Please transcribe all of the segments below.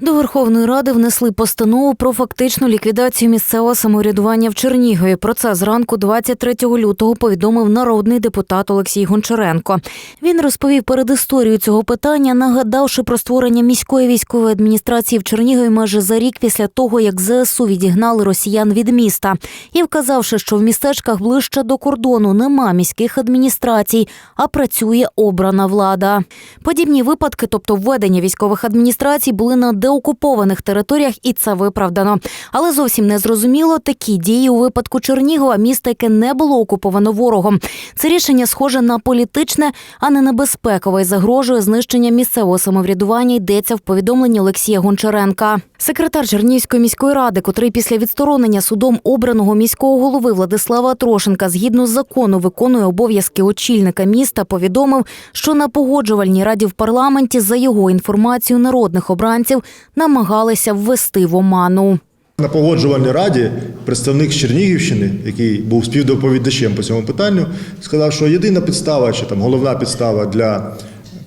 До Верховної Ради внесли постанову про фактичну ліквідацію місцевого самоврядування в Чернігові. Про це зранку 23 лютого повідомив народний депутат Олексій Гончаренко. Він розповів перед історією цього питання, нагадавши про створення міської військової адміністрації в Чернігові майже за рік після того, як ЗСУ відігнали росіян від міста, і вказавши, що в містечках ближче до кордону нема міських адміністрацій, а працює обрана влада. Подібні випадки, тобто введення військових адміністрацій, були на деокупованих територіях, і це виправдано. Але зовсім не зрозуміло такі дії у випадку Чернігова, міста, яке не було окуповано ворогом. Це рішення схоже на політичне, а не небезпекове і загрожує знищення місцевого самоврядування. Йдеться в повідомленні Олексія Гончаренка. Секретар Чернігівської міської ради, котрий після відсторонення судом обраного міського голови Владислава Трошенка згідно з закону виконує обов'язки очільника міста, повідомив, що на погоджувальній раді в парламенті за його інформацією народних обранців намагалися ввести в оману. На погоджувальній раді представник Чернігівщини, який був співдоповідачем по цьому питанню, сказав, що єдина підстава чи там головна підстава для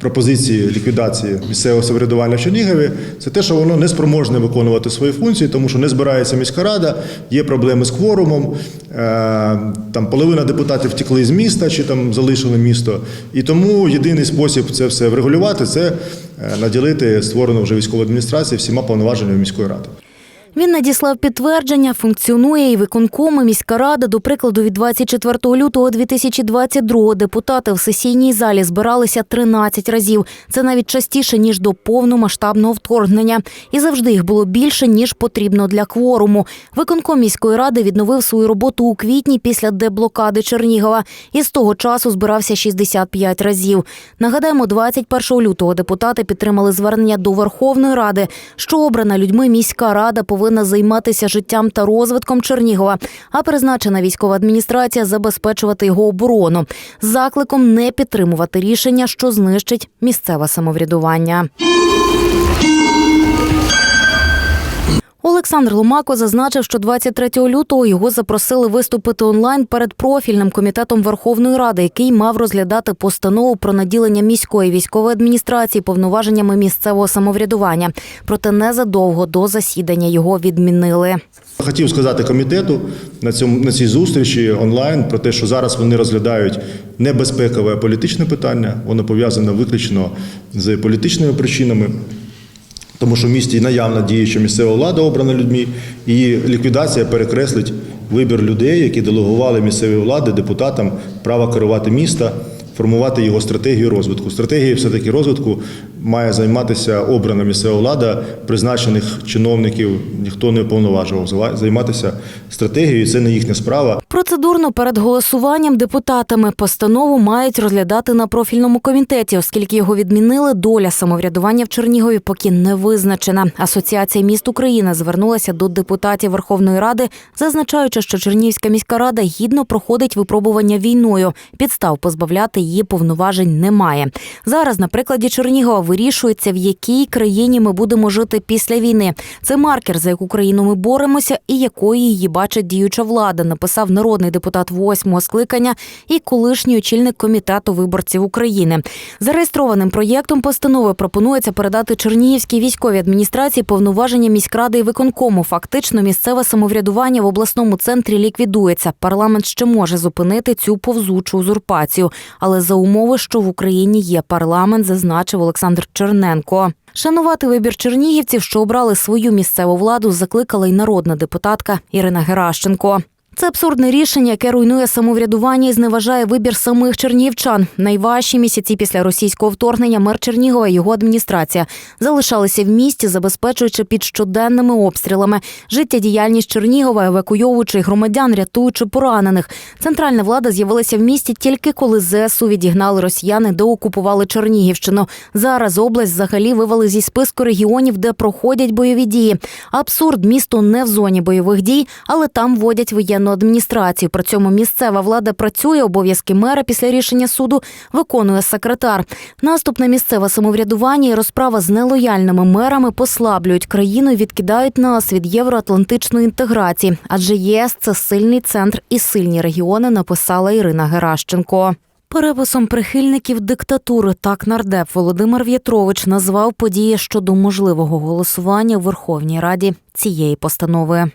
пропозиції ліквідації місцевого самоврядування в Чернігові це те, що воно не спроможне виконувати свої функції, тому що не збирається міська рада, є проблеми з кворумом. е, Там половина депутатів втекли з міста чи там залишили місто. І тому єдиний спосіб це все врегулювати це е, наділити створену вже військову адміністрацію всіма повноваженнями міської ради. Він надіслав підтвердження, функціонує і виконком, міська рада. До прикладу, від 24 лютого 2022 депутати в сесійній залі збиралися 13 разів. Це навіть частіше ніж до повномасштабного вторгнення. І завжди їх було більше ніж потрібно для кворуму. Виконком міської ради відновив свою роботу у квітні після деблокади Чернігова. І з того часу збирався 65 разів. Нагадаємо, 21 лютого депутати підтримали звернення до Верховної Ради, що обрана людьми міська рада повинна займатися життям та розвитком Чернігова, а призначена військова адміністрація забезпечувати його оборону з закликом не підтримувати рішення, що знищить місцеве самоврядування. Олександр Ломако зазначив, що 23 лютого його запросили виступити онлайн перед профільним комітетом Верховної Ради, який мав розглядати постанову про наділення міської військової адміністрації повноваженнями місцевого самоврядування. Проте незадовго до засідання його відмінили. Хотів сказати комітету на цьому на цій зустрічі онлайн про те, що зараз вони розглядають небезпекове політичне питання. Воно пов'язане виключно з політичними причинами. Тому що в місті наявна діюча місцева влада обрана людьми, і ліквідація перекреслить вибір людей, які делегували місцеві влади депутатам право керувати міста, формувати його стратегію розвитку. Стратегія все-таки розвитку має займатися обрана місцева влада, призначених чиновників ніхто не уповноважував займатися стратегією. Це не їхня справа. Процедурно перед голосуванням депутатами постанову мають розглядати на профільному комітеті, оскільки його відмінили. Доля самоврядування в Чернігові поки не визначена. Асоціація міст України звернулася до депутатів Верховної Ради, зазначаючи, що Чернігівська міська рада гідно проходить випробування війною. Підстав позбавляти її повноважень немає. Зараз на прикладі Чернігова вирішується, в якій країні ми будемо жити після війни. Це маркер, за яку країну ми боремося, і якою її бачить діюча влада. Написав народний депутат восьмого скликання і колишній очільник комітету виборців України. Зареєстрованим проєктом постанови пропонується передати Чернігівській військовій адміністрації повноваження міськради і виконкому. Фактично, місцеве самоврядування в обласному центрі ліквідується. Парламент ще може зупинити цю повзучу узурпацію, але за умови, що в Україні є парламент, зазначив Олександр Черненко. Шанувати вибір чернігівців, що обрали свою місцеву владу, закликала й народна депутатка Ірина Геращенко. Це абсурдне рішення, яке руйнує самоврядування і зневажає вибір самих чернігівчан. Найважчі місяці після російського вторгнення мер Чернігова і його адміністрація залишалися в місті, забезпечуючи під щоденними обстрілами життєдіяльність Чернігова, евакуйовуючи громадян, рятуючи поранених. Центральна влада з'явилася в місті тільки коли ЗСУ відігнали росіяни, де окупували Чернігівщину. Зараз область взагалі вивели зі списку регіонів, де проходять бойові дії. Абсурд місто не в зоні бойових дій, але там вводять воєнну адміністрацію. При цьому місцева влада працює, обов'язки мера після рішення суду виконує секретар. Наступ на місцеве самоврядування і розправа з нелояльними мерами послаблюють країну і відкидають нас від євроатлантичної інтеграції. Адже ЄС це сильний центр і сильні регіони, написала Ірина Геращенко. Переписом прихильників диктатури так нардеп Володимир В'ятрович назвав події щодо можливого голосування в Верховній Раді цієї постанови.